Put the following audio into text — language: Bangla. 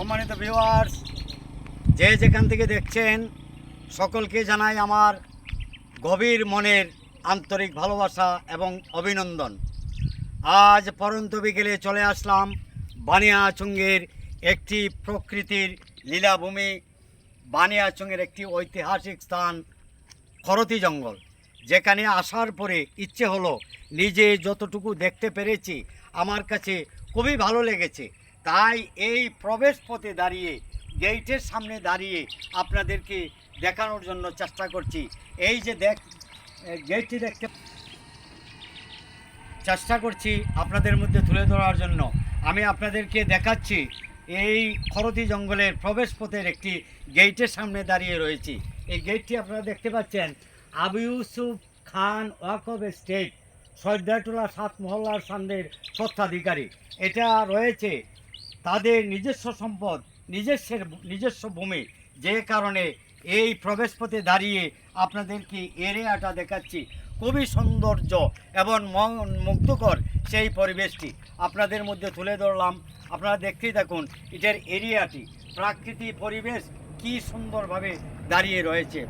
সম্মানিত ভিউয়ার্স যে যেখান থেকে দেখছেন, সকলকে জানাই আমার গভীর মনের আন্তরিক ভালোবাসা এবং অভিনন্দন। আজ পরন্ত বিকেলে চলে আসলাম বানিয়াচুঙ্গের একটি প্রকৃতির লীলাভূমি, বানিয়াচুঙ্গের একটি ঐতিহাসিক স্থান, খরতি জঙ্গল। যেখানে আসার পরে ইচ্ছে হলো নিজে যতটুকু দেখতে পেরেছি, আমার কাছে খুবই ভালো লেগেছে। তাই এই প্রবেশ পথে দাঁড়িয়ে, গেইটের সামনে দাঁড়িয়ে আপনাদেরকে দেখানোর জন্য চেষ্টা করছি। এই যে দেখ গেটটি দেখতে চেষ্টা করছি আপনাদের মধ্যে তুলে ধরার জন্য। আমি আপনাদেরকে দেখাচ্ছি, এই খরতি জঙ্গলের প্রবেশ পথের একটি গেইটের সামনে দাঁড়িয়ে রয়েছি। এই গেটটি আপনারা দেখতে পাচ্ছেন, আবু ইউসুফ খান ওয়াকব স্টেট সর্দারটোলা সাত মহল্লার সামনের স্বত্বাধিকারী এটা রয়েছে তাদের নিজস্ব সম্পদ, নিজস্বের নিজস্ব ভূমি। যে কারণে এই প্রবেশপথে দাঁড়িয়ে আপনাদেরকে এরিয়াটা দেখাচ্ছি। খুবই সৌন্দর্য এবং মন মুগ্ধকর সেই পরিবেশটি। আপনাদের মধ্যে তুলে ধরলাম। আপনারা দেখতেই থাকুন, এটার এরিয়াটি। প্রাকৃতিক পরিবেশ কি সুন্দরভাবে দাঁড়িয়ে রয়েছে।